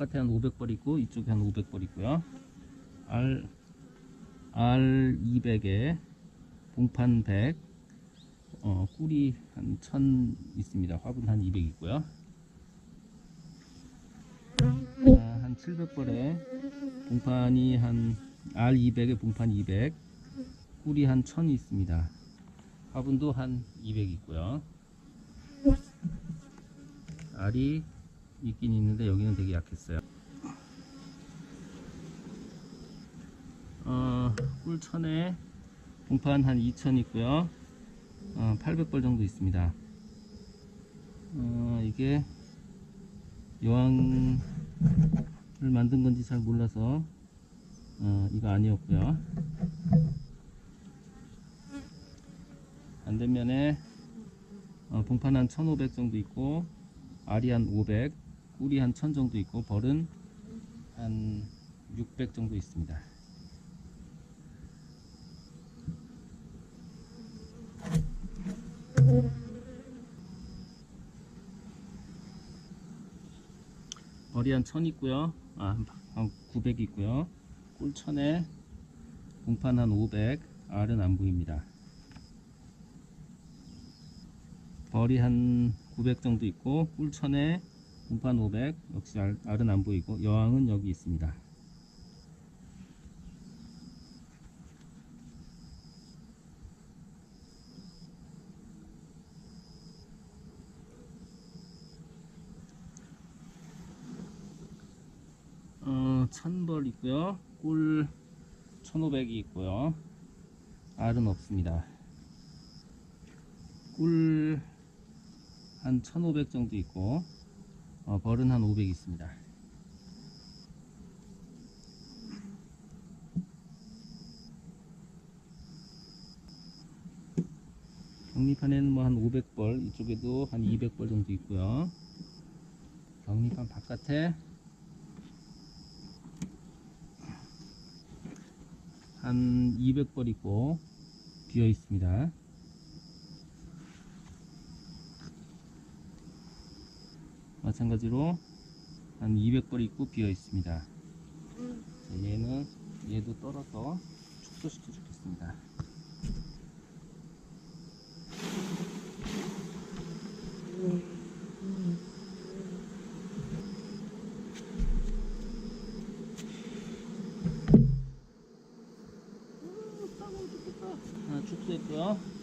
바깥에 한 500벌 있고 이쪽에 한 500벌 있고요. R R 200에 봉판 100, 어, 꿀이 한 1000 있습니다. 화분 한 200 있고요. 아, 한 700벌에 봉판이 한 R 200에 봉판 200, 꿀이 한 1000이 있습니다. 화분도 한 200 있고요. 알이 있긴 있는데 여기는 되게 약했어요. 어, 꿀천에 봉판 한2000 있고요. 어, 800벌 정도 있습니다. 어, 이게 여왕을 만든 건지 잘 몰라서 어, 이거 아니었고요. 반대면에 어, 봉판 한 1500 정도 있고 한 500, 꿀이 한1000 정도 있고 벌은 한 600 정도 있습니다. 벌이 한 1000 있고요. 아, 한 900 있고요. 꿀 1000에 봉판 한 500, 알은 안 보입니다. 벌이 한 900 정도 있고 꿀천에 공판 500 역시 알, 알은 안 보이고 여왕은 여기 있습니다. 어, 1000벌 있고요. 꿀 1500이 있고요. 알은 없습니다. 꿀 한 1500 정도 있고 어, 벌은 한 500 있습니다. 격리판에는 뭐 한 500벌 이쪽에도 한 200벌 정도 있고요. 격리판 바깥에 한 200벌 있고 비어 있습니다. 마찬가지로 한 200벌 있고 비어 있습니다. 자, 얘는 얘도 떨어서 축소시켜 주겠습니다. 하나 축소했고요.